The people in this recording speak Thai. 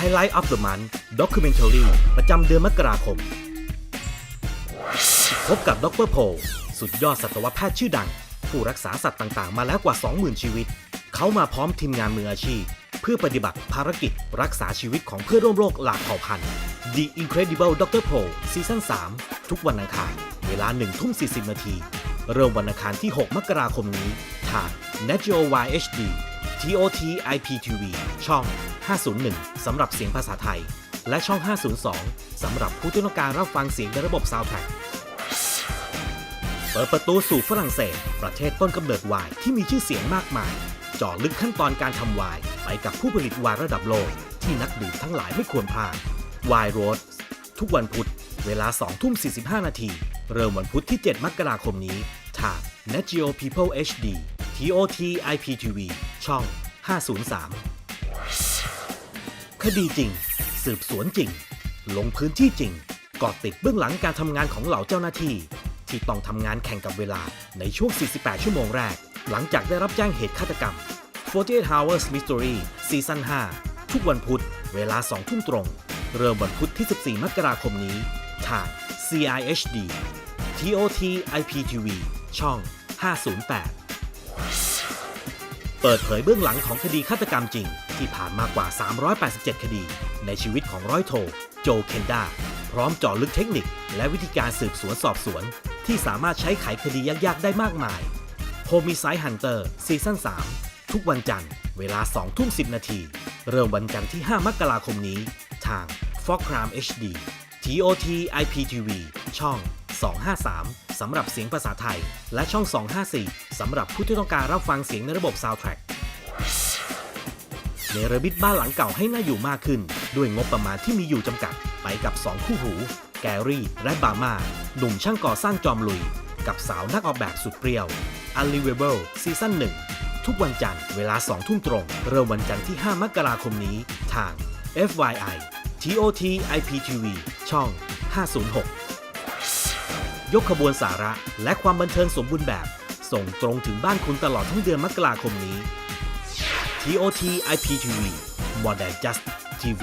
Highlight of the Month Documentary ประจำเดือนมกราคม พบกับดรโพสุดยอดสัตวแพทย์ชื่อดัง ผู้รักษาสัตว์ต่างๆ มาแล้วกว่า 20,000 ชีวิต เขามาพร้อมทีมงานมืออาชีพ เพื่อปฏิบัติภารกิจ รักษาชีวิตของเพื่อนร่วมโลกหลากเผ่าพันธุ์ The Incredible Dr. p o ซีซั่น3ทุกวันอังคาร เวลา1ทุ่ม40 นาที เริ่มวันอังคารที่ 6 มกราคมนี้ทาง n a t u r y HD TOT IPTV ช่อง 501 สำหรับเสียงภาษาไทย และช่อง 502 สำหรับผู้ที่ต้องการรับฟังเสียงในระบบ Soundtrack เปิดประตูสู่ฝรั่งเศส ประเทศต้นกำเนิดไวน์ที่มีชื่อเสียงมากมายเจาะลึกขั้นตอนการทำไวน์ไปกับผู้ผลิตไวน์ระดับโลก ที่นักดื่มทั้งหลายไม่ควรพลาดไวน์โรสทุกวันพุธ เวลา 2 ทุ่ม 45 นาที เริ่มวันพุธที่ 7 มกราคมนี้ทาง n a t g e o People HD TOT IPTV ช่อง 503 คดีจริง สืบสวนจริง ลงพื้นที่จริงกาะติดเบื้องหลังการทำงานของเหล่าเจ้าหน้าที่ ที่ต้องทำงานแข่งกับเวลาในช่วง 48 ชั่วโมงแรก หลังจากได้รับแจ้งเหตุฆาตกรรม 48 Hours Mystery ซีซั่น5ทุกวันพุธ เวลา 2 ทุ่มตรง เริ่มวันพุธที่ 14 มกราคมนี้ ทาง CIHD TOT IPTV ช่อง 508 เปิดเผยเบื้องหลังของคดีฆาตกรรมจริง ที่ผ่านมากว่า 387 คดี ในชีวิตของร้อยโท โจเคนดา พร้อมเจาะลึกเทคนิค และวิธีการสืบสวนสอบสวน ที่สามารถใช้ไขคดียากๆ ได้มากมาย Homicide Hunter ซีซั่น3 ทุกวันจันทร์ เวลา 2 ทุ่ม 10 นาที เริ่มวันจันทร์ที่ 5 มกราคมนี้ ทาง Fox Crime HD TOT IPTV ช่อง 253 สำหรับเสียงภาษาไทย และช่อง 254 สำหรับผู้ที่ต้องการรับฟังเสียงในระบบ Soundtrack เนรมิตบ้านหลังเก่าให้น่าอยู่มากขึ้น ด้วยงบประมาณที่มีอยู่จำกัด ไปกับ 2 คู่หู แกรี่ และบามาหนุ่มช่างก่อสร้างจอมลุย กับสาวนักออกแบบสุดเปรี้ยว Unlivable ซีซั่น1ทุกวันจันทร์เวลา 2 ทุ่มตรง เริ่มวันจันทร์ที่ 5 มกราคมนี้ ทาง FYI TOT IPTV ช่อง 506 ยกขบวนสาระและความบันเทิงสมบูรณ์แบบ ส่งตรงถึงบ้านคุณตลอดทั้งเดือนมกราคมนี้ TOT IPTV More Than Just TV